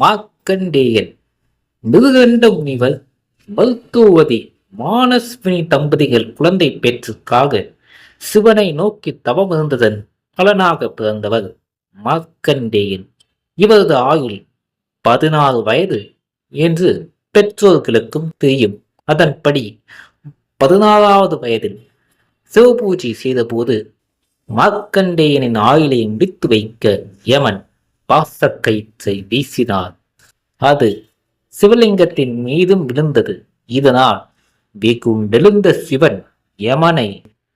மார்க்கண்டேயன் மிருகண்ட முனிவர் மருத்துவதி மானஸ்வினி தம்பதிகள் குழந்தை பெற்றுக்காக சிவனை நோக்கி தவம் இருந்ததன் பலனாக பிறந்தவர் மார்க்கண்டேயன் இவரது ஆயுள் பதினாறு வயது என்று பெற்றோர்களுக்கும் தெரியும். அதன்படி பதினாறாவது வயதில் சிவபூஜை செய்தபோது மார்க்கண்டேயனின் ஆயுளை முடித்து வைக்க யமன் பாசக்கயிற்றை வீசினார். அது சிவலிங்கத்தின் மீதும் விழுந்தது. இதனால் வெகுண்டெழுந்த சிவன் யமனை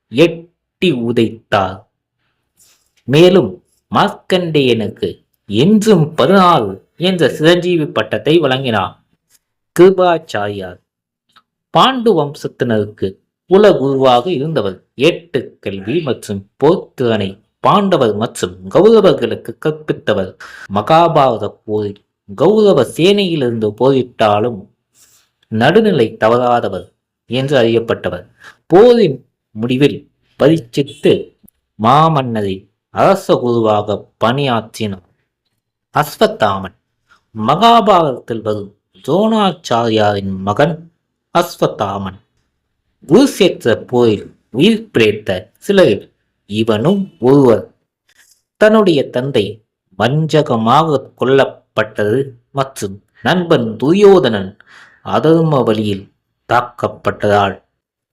எட்டி உதைத்தார். மேலும் மார்க்கண்டேயனுக்கு என்றும் பதினாறு என்ற சிரஞ்சீவி பட்டத்தை வழங்கினார். கிருபாச்சாரியார் பாண்டு வம்சத்தினருக்கு குலகுருவாக இருந்தவர். எட்டு கல்வி மற்றும் போர்த்திறனை பாண்டவர் மற்றும் கௌரவர்களுக்கு கற்பித்தவர். மகாபாரத போரில் கௌரவ சேனையிலிருந்து போரிட்டாலும் நடுநிலை தவறாதவர் என்று அறியப்பட்டவர். போரின் முடிவில் பரீட்சித்து மாமன்னரை அரச குருவாக பணியாற்றினார் அஸ்வத்தாமன் மகாபாரதத்தில் வரும் துரோணாச்சாரியாரின் மகன் அஸ்வத்தாமன் குருசேத்திர போரில் உயிர் பிழைத்த சிலரில் இவனும் ஒருவர் தன்னுடைய தந்தை வஞ்சகமாக கொல்லப்பட்டது மற்றும் நண்பன் துரியோதனன் அதர்ம வழியில் தாக்கப்பட்டதால்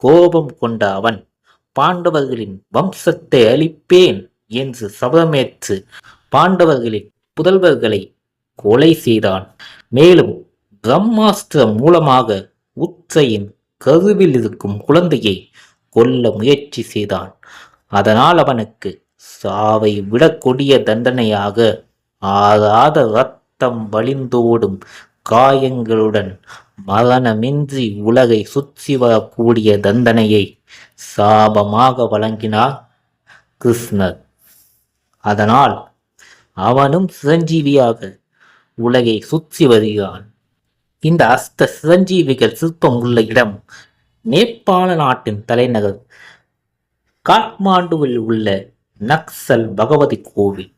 கோபம் கொண்ட அவன் பாண்டவர்களின் வம்சத்தை அழிப்பேன் என்று சபதமேற்று பாண்டவர்களின் புதல்வர்களை கொலை செய்தான். மேலும் பிரம்மாஸ்திரம் மூலமாக உச்சையின் கருவில் இருக்கும் குழந்தையை கொல்ல முயற்சி செய்தான். அதனால் அவனுக்கு சாவை விட கொடிய தண்டனையாக ஆறாத ரத்தம் வழிந்தோடும் காயங்களுடன் மரணமின்றி உலகை சுற்றி வரக்கூடிய தண்டனையை சாபமாக வழங்கினார் கிருஷ்ணர். அதனால் அவனும் சிரஞ்சீவியாக உலகை சுற்றி வருகிறான். இந்த அஸ்த சிரஞ்சீவிகள் சிற்பம் உள்ள இடம் நேபாள நாட்டின் தலைநகர் காட்மாண்டுவில் உள்ள நக்சல் பகவதி கோவில்.